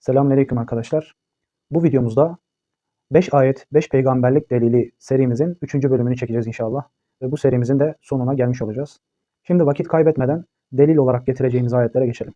Selamünaleyküm arkadaşlar. Bu videomuzda 5 ayet, 5 peygamberlik delili serimizin 3. bölümünü çekeceğiz inşallah. Ve bu serimizin de sonuna gelmiş olacağız. Şimdi vakit kaybetmeden delil olarak getireceğimiz ayetlere geçelim.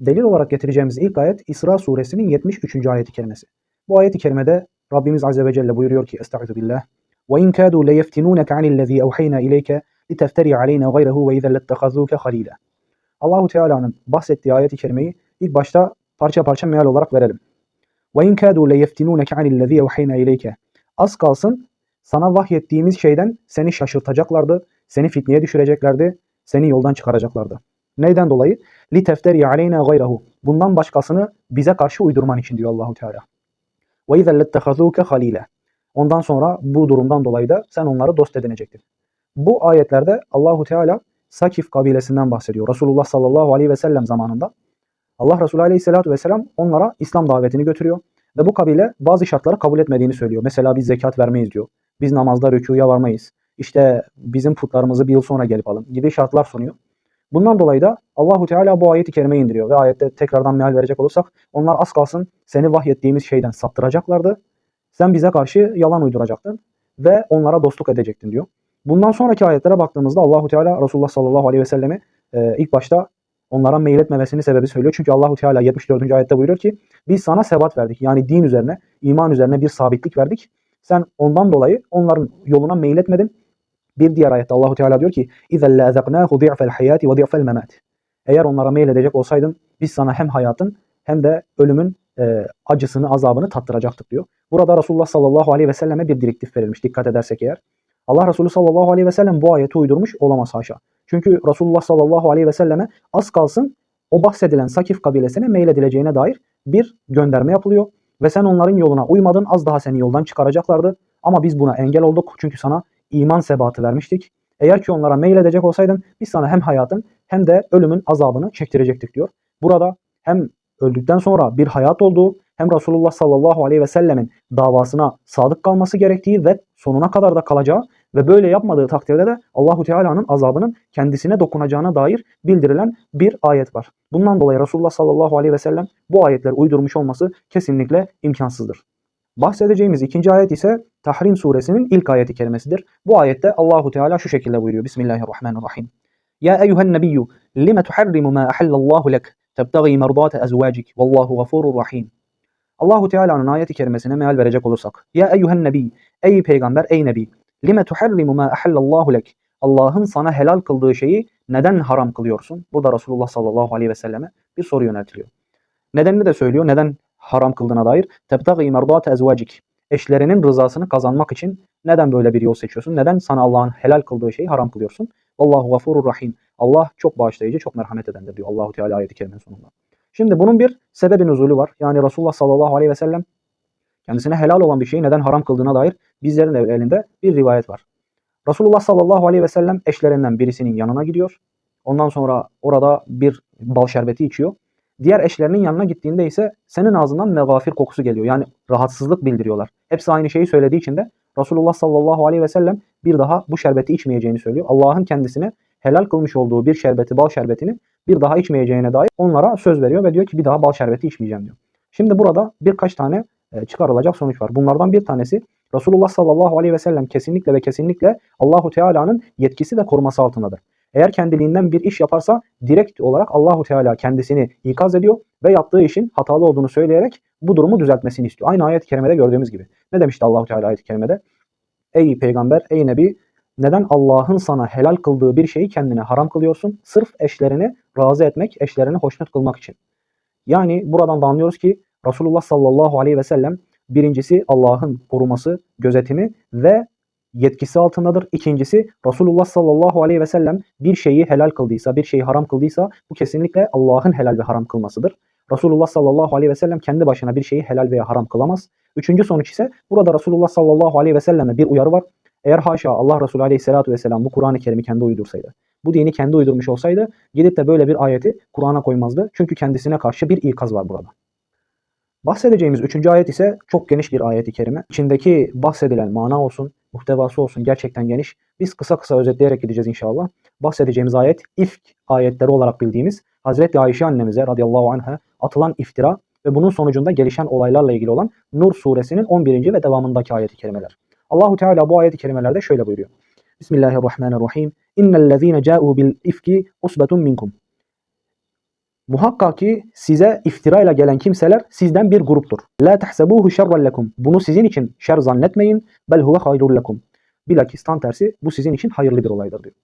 Delil olarak getireceğimiz ilk ayet İsra suresinin 73. ayeti kerimesi. Bu ayeti kerimede Rabbimiz Azze ve Celle buyuruyor ki Estaizu billah وَاِنْ كَادُوا لَيَفْتِنُونَكَ عَنِ الَّذ۪ي اَوْحَيْنَا اِلَيْكَ لِتَفْتَرِي عَلَيْنَا غَيْرَهُ وَاِذَا لَاتَّخَذُوكَ خَلِيلًا Allahu Teala'nın bahsettiği ayeti kerimeyi ilk başta parça parça meal olarak verelim. وَاِنْ كَادُوا لَيَفْتِنُونَكَ عَنِ الَّذ۪ي اَوْحَيْنَا اِلَيْكَ Az kalsın sana vahyettiğimiz şeyden seni şaşırtacaklardı, seni fitneye düşüreceklerdi, seni yoldan çıkaracaklardı. Neyden dolayı? لِتَفْتَرِي عَلَيْنَا غَيْرَهُ Bundan başkasını bize karşı uydurman için diyor Allahu Teala. وَاِذَا لَاتَّخَذُوكَ خَلِيلًا Ondan sonra bu durumdan dolayı da sen onları dost edinecektin. Bu ayetlerde Allahu Teala Sakif kabilesinden bahsediyor. Resulullah sallallahu aleyhi ve sellem zamanında Allah Resulü aleyhissalatu vesselam onlara İslam davetini götürüyor. Ve bu kabile bazı şartları kabul etmediğini söylüyor. Mesela biz zekat vermeyiz diyor. Biz namazda rükuya varmayız. İşte bizim putlarımızı bir yıl sonra gelip alın gibi şartlar sunuyor. Bundan dolayı da Allahu Teala bu ayeti kerime indiriyor ve ayette tekrardan meal verecek olursak onlar az kalsın seni vahyettiğimiz şeyden saptıracaklardı. Sen bize karşı yalan uyduracaktın ve onlara dostluk edecektin diyor. Bundan sonraki ayetlere baktığımızda Allahu Teala Resulullah sallallahu aleyhi ve sellemi e, ilk başta onlara meyletmemesini sebebi söylüyor. Çünkü Allahu Teala 74. ayette buyuruyor ki biz sana sebat verdik. Yani din üzerine, iman üzerine bir sabitlik verdik. Sen ondan dolayı onların yoluna meyletmedin. Bir diğer ayette Allahu Teala diyor ki اِذَا لَاَذَقْنَاهُ ضِعْفَ الْحَيَاتِ وَضِعْفَ الْمَمَاتِ Eğer onlara meyledecek olsaydın biz sana hem hayatın hem de ölümün e, acısını, azabını tattıracaktık diyor. Burada Resulullah sallallahu aleyhi ve selleme bir direktif verilmiş dikkat edersek eğer. Allah Resulü sallallahu aleyhi ve sellem bu ayeti uydurmuş olamaz haşa. Çünkü Resulullah sallallahu aleyhi ve selleme az kalsın o bahsedilen Sakif kabilesine meyledileceğine dair bir gönderme yapılıyor. Ve sen onların yoluna uymadın az daha seni yoldan çıkaracaklardı. Ama biz buna engel olduk çünkü sana iman sebatı vermiştik. Eğer ki onlara meyledecek olsaydın biz sana hem hayatın hem de ölümün azabını çektirecektik diyor. Burada hem öldükten sonra bir hayat olduğu hem Resulullah sallallahu aleyhi ve sellemin davasına sadık kalması gerektiği ve sonuna kadar da kalacağı ve böyle yapmadığı takdirde de Allahu Teala'nın azabının kendisine dokunacağına dair bildirilen bir ayet var. Bundan dolayı Resulullah sallallahu aleyhi ve sellem bu ayetleri uydurmuş olması kesinlikle imkansızdır. Bahsedeceğimiz ikinci ayet ise Tahrim suresinin ilk ayeti kerimesidir. Bu ayette Allahu Teala şu şekilde buyuruyor. Bismillahirrahmanirrahim. Ya eyyuhen nebiyyü lime tuharrimu ma ahallallahu lek tebtagi merdate ezvacik vallahu gafurur rahim. Allahu Teala'nın ayeti kerimesine meal verecek olursak. Ya eyyuhen nebi, ey peygamber, ey nebi. Lime tuharrimu ma ahallallahu lek. Allah'ın sana helal kıldığı şeyi neden haram kılıyorsun? Burada Resulullah sallallahu aleyhi ve selleme bir soru yöneltiliyor. Nedenini de söylüyor. Neden haram kıldığına dair. Tebtagi merdate ezvacik. Eşlerinin rızasını kazanmak için neden böyle bir yol seçiyorsun? Neden sana Allah'ın helal kıldığı şeyi haram kılıyorsun? Allahu gafurur rahim. Allah çok bağışlayıcı, çok merhamet edendir diyor Allahu Teala ayeti kerimenin sonunda. Şimdi bunun bir sebebi nüzulü var. Yani Resulullah sallallahu aleyhi ve sellem kendisine helal olan bir şeyi neden haram kıldığına dair bizlerin elinde bir rivayet var. Resulullah sallallahu aleyhi ve sellem eşlerinden birisinin yanına gidiyor. Ondan sonra orada bir bal şerbeti içiyor. Diğer eşlerinin yanına gittiğinde ise senin ağzından megafir kokusu geliyor. Yani rahatsızlık bildiriyorlar. Hepsi aynı şeyi söylediği için de Resulullah sallallahu aleyhi ve sellem bir daha bu şerbeti içmeyeceğini söylüyor. Allah'ın kendisine helal kılmış olduğu bir şerbeti, bal şerbetini bir daha içmeyeceğine dair onlara söz veriyor ve diyor ki bir daha bal şerbeti içmeyeceğim diyor. Şimdi burada birkaç tane çıkarılacak sonuç var. Bunlardan bir tanesi Resulullah sallallahu aleyhi ve sellem kesinlikle ve kesinlikle Allahu Teala'nın yetkisi ve koruması altındadır. Eğer kendiliğinden bir iş yaparsa direkt olarak Allahu Teala kendisini ikaz ediyor ve yaptığı işin hatalı olduğunu söyleyerek bu durumu düzeltmesini istiyor. Aynı ayet-i kerimede gördüğümüz gibi. Ne demişti Allahu Teala ayet-i kerimede? Ey peygamber, ey nebi, neden Allah'ın sana helal kıldığı bir şeyi kendine haram kılıyorsun? Sırf eşlerini razı etmek, eşlerini hoşnut kılmak için. Yani buradan da anlıyoruz ki Resulullah sallallahu aleyhi ve sellem birincisi Allah'ın koruması, gözetimi ve yetkisi altındadır. İkincisi Resulullah sallallahu aleyhi ve sellem bir şeyi helal kıldıysa, bir şeyi haram kıldıysa bu kesinlikle Allah'ın helal ve haram kılmasıdır. Resulullah sallallahu aleyhi ve sellem kendi başına bir şeyi helal veya haram kılamaz. Üçüncü sonuç ise burada Resulullah sallallahu aleyhi ve selleme bir uyarı var. Eğer haşa Allah Resulü aleyhissalatu vesselam bu Kur'an-ı Kerim'i kendi uydursaydı, bu dini kendi uydurmuş olsaydı gidip de böyle bir ayeti Kur'an'a koymazdı. Çünkü kendisine karşı bir ikaz var burada. Bahsedeceğimiz üçüncü ayet ise çok geniş bir ayeti kerime. İçindeki bahsedilen mana olsun, muhtevası olsun gerçekten geniş. Biz kısa kısa özetleyerek gideceğiz inşallah. Bahsedeceğimiz ayet ifk ayetleri olarak bildiğimiz Hazreti Ayşe annemize radıyallahu anha atılan iftira ve bunun sonucunda gelişen olaylarla ilgili olan Nur suresinin 11. ve devamındaki ayeti kerimeler. Allahu Teala bu ayeti kerimelerde şöyle buyuruyor. Bismillahirrahmanirrahim. İnnellezîne câ'û bil ifki usbetun minkum. Muhakkak ki size iftirayla gelen kimseler sizden bir gruptur. La tahsebuhu şerren lekum. Bunu sizin için şer zannetmeyin. Bel huve hayrul lekum. Bilakis tam tersi bu sizin için hayırlı bir olaydır diyor.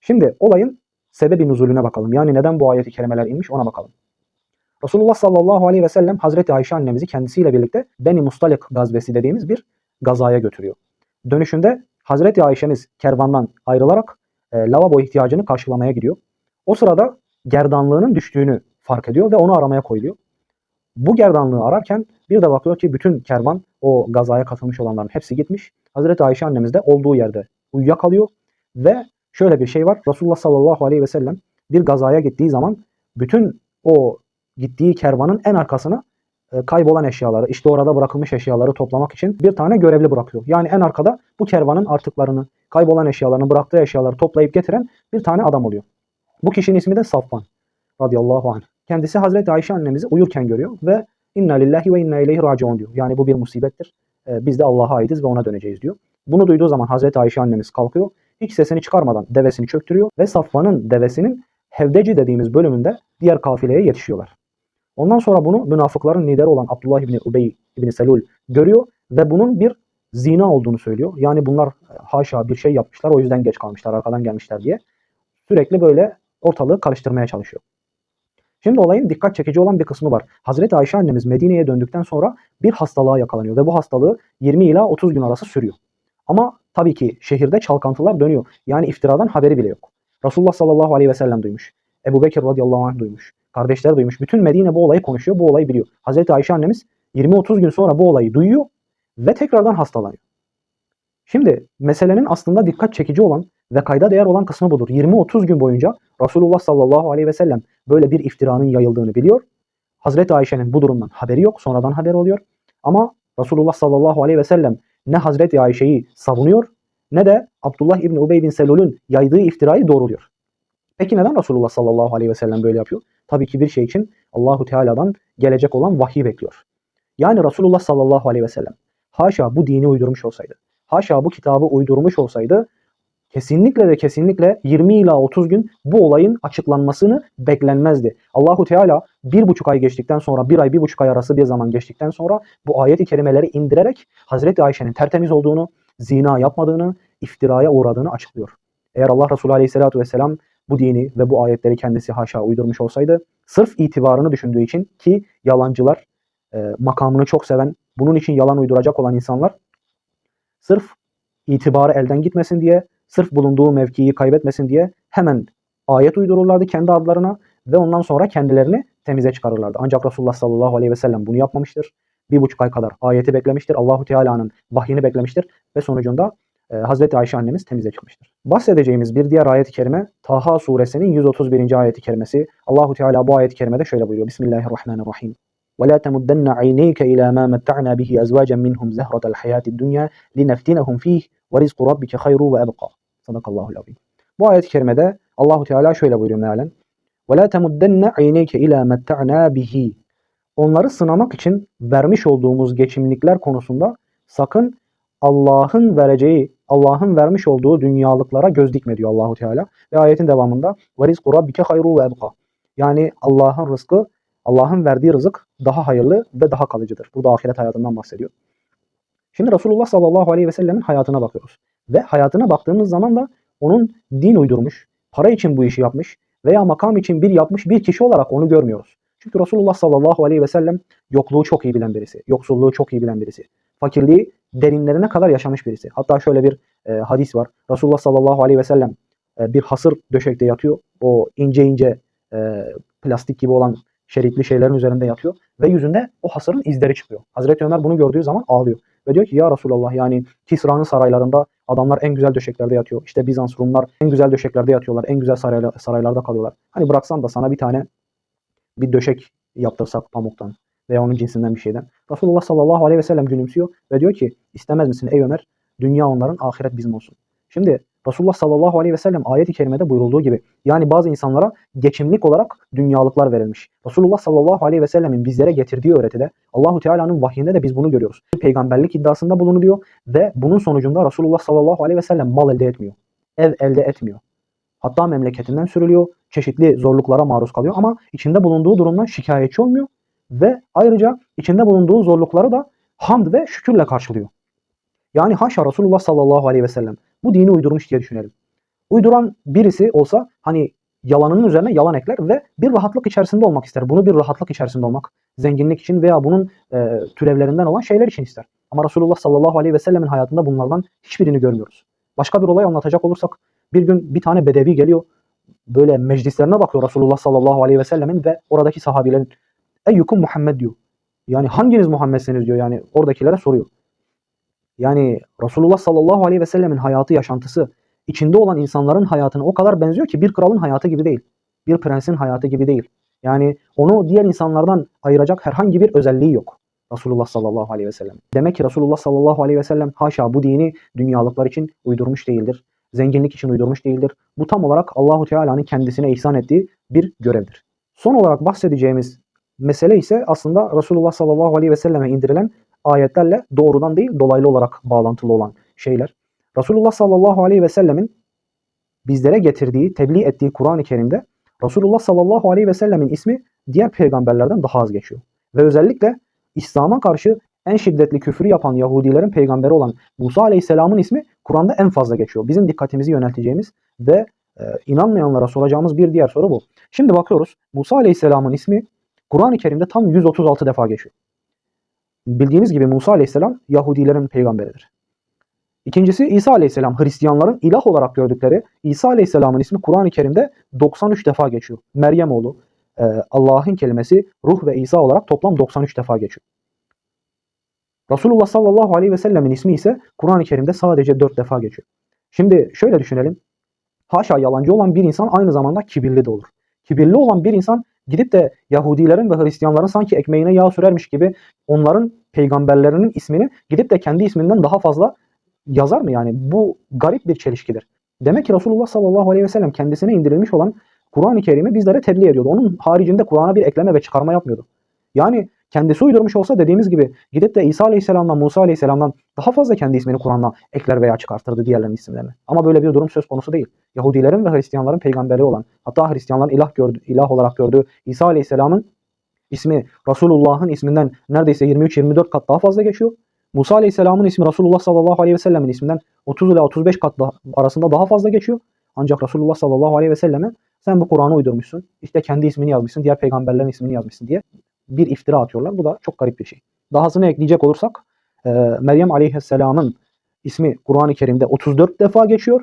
Şimdi olayın sebebi nuzulüne bakalım. Yani neden bu ayeti kerimeler inmiş ona bakalım. Resulullah sallallahu aleyhi ve sellem Hazreti Ayşe annemizi kendisiyle birlikte Beni Mustalik gazvesi dediğimiz bir gazaya götürüyor. Dönüşünde Hazreti Ayşe'miz kervandan ayrılarak e, lavabo ihtiyacını karşılamaya gidiyor. O sırada gerdanlığının düştüğünü fark ediyor ve onu aramaya koyuluyor. Bu gerdanlığı ararken bir de bakıyor ki bütün kervan o gazaya katılmış olanların hepsi gitmiş. Hazreti Ayşe annemiz de olduğu yerde uyuyakalıyor ve şöyle bir şey var. Resulullah sallallahu aleyhi ve sellem bir gazaya gittiği zaman bütün o gittiği kervanın en arkasına kaybolan eşyaları, işte orada bırakılmış eşyaları toplamak için bir tane görevli bırakıyor. Yani en arkada bu kervanın artıklarını, kaybolan eşyalarını, bıraktığı eşyaları toplayıp getiren bir tane adam oluyor. Bu kişinin ismi de Safvan radıyallahu anh. Kendisi Hazreti Ayşe annemizi uyurken görüyor ve inna lillahi ve inna ileyhi raciun diyor. Yani bu bir musibettir. E, biz de Allah'a aitiz ve ona döneceğiz diyor. Bunu duyduğu zaman Hazreti Ayşe annemiz kalkıyor. Hiç sesini çıkarmadan devesini çöktürüyor ve Safvan'ın devesinin Hevdeci dediğimiz bölümünde diğer kafileye yetişiyorlar. Ondan sonra bunu münafıkların lideri olan Abdullah İbni Ubey İbni Selul görüyor ve bunun bir zina olduğunu söylüyor. Yani bunlar e, haşa bir şey yapmışlar o yüzden geç kalmışlar arkadan gelmişler diye. Sürekli böyle ortalığı karıştırmaya çalışıyor. Şimdi olayın dikkat çekici olan bir kısmı var. Hazreti Ayşe annemiz Medine'ye döndükten sonra bir hastalığa yakalanıyor ve bu hastalığı 20 ila 30 gün arası sürüyor. Ama tabii ki şehirde çalkantılar dönüyor. Yani iftiradan haberi bile yok. Resulullah sallallahu aleyhi ve sellem duymuş. Ebu Bekir radıyallahu anh duymuş. Kardeşler duymuş. Bütün Medine bu olayı konuşuyor. Bu olayı biliyor. Hazreti Ayşe annemiz 20-30 gün sonra bu olayı duyuyor ve tekrardan hastalanıyor. Şimdi meselenin aslında dikkat çekici olan ve kayda değer olan kısmı budur. 20-30 gün boyunca Resulullah sallallahu aleyhi ve sellem böyle bir iftiranın yayıldığını biliyor. Hazreti Ayşe'nin bu durumdan haberi yok. Sonradan haberi oluyor. Ama Resulullah sallallahu aleyhi ve sellem ne Hazreti Ayşe'yi savunuyor ne de Abdullah İbni Ubey bin Selul'ün yaydığı iftirayı doğruluyor. Peki neden Resulullah sallallahu aleyhi ve sellem böyle yapıyor? Tabii ki bir şey için Allahu Teala'dan gelecek olan vahiy bekliyor. Yani Resulullah sallallahu aleyhi ve sellem haşa bu dini uydurmuş olsaydı, haşa bu kitabı uydurmuş olsaydı kesinlikle ve kesinlikle 20 ila 30 gün bu olayın açıklanmasını beklenmezdi. Allahu Teala bir buçuk ay geçtikten sonra bir ay bir buçuk ay arası bir zaman geçtikten sonra bu ayeti kerimeleri indirerek Hazreti Ayşe'nin tertemiz olduğunu, zina yapmadığını, iftiraya uğradığını açıklıyor. Eğer Allah Resulü Aleyhisselatü Vesselam bu dini ve bu ayetleri kendisi haşa uydurmuş olsaydı sırf itibarını düşündüğü için ki yalancılar e, makamını çok seven, bunun için yalan uyduracak olan insanlar sırf itibarı elden gitmesin diye, sırf bulunduğu mevkiyi kaybetmesin diye hemen ayet uydururlardı kendi adlarına ve ondan sonra kendilerini temize çıkarırlardı. Ancak Resulullah sallallahu aleyhi ve sellem bunu yapmamıştır. Bir buçuk ay kadar ayeti beklemiştir. Allahu Teala'nın vahyini beklemiştir ve sonucunda e, Hazreti Ayşe annemiz temize çıkmıştır. Bahsedeceğimiz bir diğer ayet-i kerime Taha suresinin 131. ayet-i kerimesi. Allahu Teala bu ayet-i kerimede şöyle buyuruyor. Bismillahirrahmanirrahim. ولا تمدن عينيك إلى ما متعنا به أزواجا منهم زهرة الحياة الدنيا لنفتنهم فيه ورزق ربك خير وأبقى. Sadakallahu azim. Bu ayet-i kerimede Allahu Teala şöyle buyuruyor mealen. وَلَا تَمُدَّنَّ عَيْنَيْكَ إِلَى مَتَّعْنَا بِهِ Onları sınamak için vermiş olduğumuz geçimlikler konusunda sakın Allah'ın vereceği, Allah'ın vermiş olduğu dünyalıklara göz dikme diyor Allahu Teala. Ve ayetin devamında variz rabbike hayru ve ebka. Yani Allah'ın rızkı, Allah'ın verdiği rızık daha hayırlı ve daha kalıcıdır. Burada ahiret hayatından bahsediyor. Şimdi Resulullah sallallahu aleyhi ve sellemin hayatına bakıyoruz. Ve hayatına baktığımız zaman da onun din uydurmuş, para için bu işi yapmış veya makam için bir yapmış bir kişi olarak onu görmüyoruz. Çünkü Resulullah sallallahu aleyhi ve sellem yokluğu çok iyi bilen birisi, yoksulluğu çok iyi bilen birisi fakirliği derinlerine kadar yaşamış birisi. Hatta şöyle bir e, hadis var. Resulullah sallallahu aleyhi ve sellem e, bir hasır döşekte yatıyor. O ince ince e, plastik gibi olan şeritli şeylerin üzerinde yatıyor ve yüzünde o hasırın izleri çıkıyor. Hazreti Ömer bunu gördüğü zaman ağlıyor. Ve diyor ki ya Resulallah yani Kisra'nın saraylarında adamlar en güzel döşeklerde yatıyor. İşte Bizans Rumlar en güzel döşeklerde yatıyorlar. En güzel sarayla, saraylarda kalıyorlar. Hani bıraksan da sana bir tane bir döşek yaptırsak pamuktan veya onun cinsinden bir şeyden. Resulullah sallallahu aleyhi ve sellem gülümsüyor ve diyor ki istemez misin ey Ömer? Dünya onların, ahiret bizim olsun. Şimdi Resulullah sallallahu aleyhi ve sellem ayet-i kerimede buyurulduğu gibi yani bazı insanlara geçimlik olarak dünyalıklar verilmiş. Resulullah sallallahu aleyhi ve sellemin bizlere getirdiği öğretide Allahu Teala'nın vahyinde de biz bunu görüyoruz. Peygamberlik iddiasında bulunuyor ve bunun sonucunda Resulullah sallallahu aleyhi ve sellem mal elde etmiyor. Ev elde etmiyor. Hatta memleketinden sürülüyor. Çeşitli zorluklara maruz kalıyor ama içinde bulunduğu durumdan şikayetçi olmuyor ve ayrıca içinde bulunduğu zorlukları da hamd ve şükürle karşılıyor. Yani haşa Resulullah sallallahu aleyhi ve sellem bu dini uydurmuş diye düşünelim. Uyduran birisi olsa hani yalanının üzerine yalan ekler ve bir rahatlık içerisinde olmak ister. Bunu bir rahatlık içerisinde olmak, zenginlik için veya bunun e, türevlerinden olan şeyler için ister. Ama Resulullah sallallahu aleyhi ve sellemin hayatında bunlardan hiçbirini görmüyoruz. Başka bir olay anlatacak olursak bir gün bir tane bedevi geliyor. Böyle meclislerine bakıyor Resulullah sallallahu aleyhi ve sellemin ve oradaki sahabilerin Eyyukum Muhammed diyor. Yani hanginiz Muhammedsiniz diyor yani oradakilere soruyor. Yani Resulullah sallallahu aleyhi ve sellemin hayatı, yaşantısı içinde olan insanların hayatına o kadar benziyor ki bir kralın hayatı gibi değil. Bir prensin hayatı gibi değil. Yani onu diğer insanlardan ayıracak herhangi bir özelliği yok. Resulullah sallallahu aleyhi ve sellem. Demek ki Resulullah sallallahu aleyhi ve sellem haşa bu dini dünyalıklar için uydurmuş değildir. Zenginlik için uydurmuş değildir. Bu tam olarak Allahu Teala'nın kendisine ihsan ettiği bir görevdir. Son olarak bahsedeceğimiz mesele ise aslında Resulullah sallallahu aleyhi ve selleme indirilen ayetlerle doğrudan değil dolaylı olarak bağlantılı olan şeyler. Resulullah sallallahu aleyhi ve sellemin bizlere getirdiği, tebliğ ettiği Kur'an-ı Kerim'de Resulullah sallallahu aleyhi ve sellemin ismi diğer peygamberlerden daha az geçiyor. Ve özellikle İslam'a karşı en şiddetli küfürü yapan Yahudilerin peygamberi olan Musa aleyhisselamın ismi Kur'an'da en fazla geçiyor. Bizim dikkatimizi yönelteceğimiz ve e, inanmayanlara soracağımız bir diğer soru bu. Şimdi bakıyoruz Musa aleyhisselamın ismi Kur'an-ı Kerim'de tam 136 defa geçiyor. Bildiğiniz gibi Musa aleyhisselam Yahudilerin peygamberidir. İkincisi İsa aleyhisselam Hristiyanların ilah olarak gördükleri İsa aleyhisselamın ismi Kur'an-ı Kerim'de 93 defa geçiyor. Meryem oğlu e, Allah'ın kelimesi ruh ve İsa olarak toplam 93 defa geçiyor. Resulullah sallallahu aleyhi ve sellemin ismi ise Kur'an-ı Kerim'de sadece 4 defa geçiyor. Şimdi şöyle düşünelim. Haşa yalancı olan bir insan aynı zamanda kibirli de olur. Kibirli olan bir insan gidip de Yahudilerin ve Hristiyanların sanki ekmeğine yağ sürermiş gibi onların peygamberlerinin ismini gidip de kendi isminden daha fazla yazar mı yani? Bu garip bir çelişkidir. Demek ki Resulullah sallallahu aleyhi ve sellem kendisine indirilmiş olan Kur'an-ı Kerim'i bizlere tebliğ ediyordu. Onun haricinde Kur'an'a bir ekleme ve çıkarma yapmıyordu. Yani kendisi uydurmuş olsa dediğimiz gibi gidip de İsa Aleyhisselam'dan Musa Aleyhisselam'dan daha fazla kendi ismini Kur'an'da ekler veya çıkartırdı diğerlerinin isimlerini. Ama böyle bir durum söz konusu değil. Yahudilerin ve Hristiyanların peygamberi olan hatta Hristiyanların ilah, gördü, ilah olarak gördüğü İsa Aleyhisselam'ın ismi Resulullah'ın isminden neredeyse 23-24 kat daha fazla geçiyor. Musa Aleyhisselam'ın ismi Resulullah sallallahu aleyhi ve sellemin isminden 30 ile 35 kat da, arasında daha fazla geçiyor. Ancak Resulullah sallallahu aleyhi ve selleme sen bu Kur'an'ı uydurmuşsun. İşte kendi ismini yazmışsın, diğer peygamberlerin ismini yazmışsın diye bir iftira atıyorlar. Bu da çok garip bir şey. Dahasını ekleyecek olursak e, Meryem Aleyhisselam'ın ismi Kur'an-ı Kerim'de 34 defa geçiyor.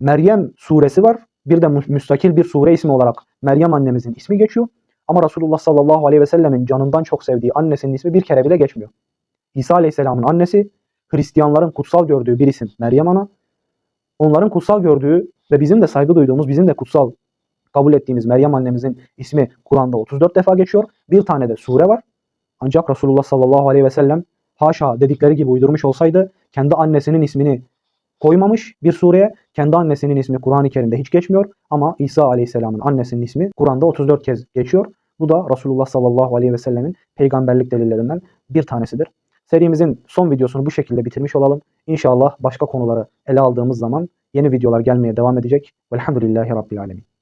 Meryem suresi var. Bir de müstakil bir sure ismi olarak Meryem annemizin ismi geçiyor. Ama Resulullah sallallahu aleyhi ve sellemin canından çok sevdiği annesinin ismi bir kere bile geçmiyor. İsa aleyhisselamın annesi, Hristiyanların kutsal gördüğü bir isim Meryem ana. Onların kutsal gördüğü ve bizim de saygı duyduğumuz, bizim de kutsal kabul ettiğimiz Meryem annemizin ismi Kur'an'da 34 defa geçiyor. Bir tane de sure var. Ancak Resulullah sallallahu aleyhi ve sellem haşa dedikleri gibi uydurmuş olsaydı kendi annesinin ismini koymamış bir sureye. Kendi annesinin ismi Kur'an-ı Kerim'de hiç geçmiyor ama İsa aleyhisselamın annesinin ismi Kur'an'da 34 kez geçiyor. Bu da Resulullah sallallahu aleyhi ve sellemin peygamberlik delillerinden bir tanesidir. Serimizin son videosunu bu şekilde bitirmiş olalım. İnşallah başka konuları ele aldığımız zaman yeni videolar gelmeye devam edecek. Velhamdülillahi Rabbil Alemin.